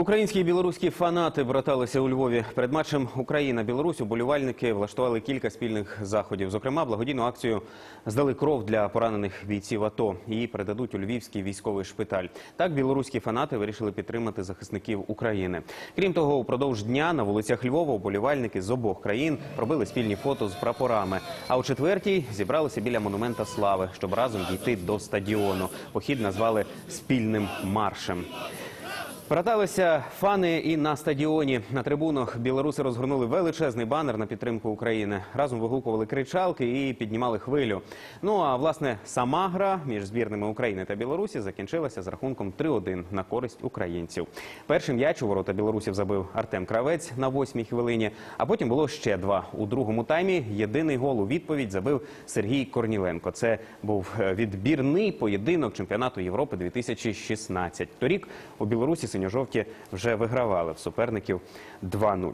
Українські і білоруські фанати браталися у Львові. Перед матчем Україна-Білорусь уболівальники влаштували кілька спільних заходів. Зокрема, благодійну акцію здали кров для поранених бійців АТО. Її передадуть у Львівський військовий шпиталь. Так білоруські фанати вирішили підтримати захисників України. Крім того, упродовж дня на вулицях Львова уболівальники з обох країн робили спільні фото з прапорами. А у четвертій зібралися біля монумента слави, щоб разом дійти до стадіону. Похід назвали спільним маршем. Браталися фани і на стадіоні. На трибунах білоруси розгорнули величезний банер на підтримку України. Разом вигукували кричалки і піднімали хвилю. Ну а власне сама гра між збірними України та Білорусі закінчилася з рахунком 3-1 на користь українців. Першим м'яч у ворота білорусів забив Артем Кравець на восьмій хвилині. А потім було ще два. У другому таймі єдиний гол у відповідь забив Сергій Корніленко. Це був е, відбірний поєдинок чемпіонату Європи 2016. Торік у Білорусі синьо-жовті вже вигравали в суперників 2-0.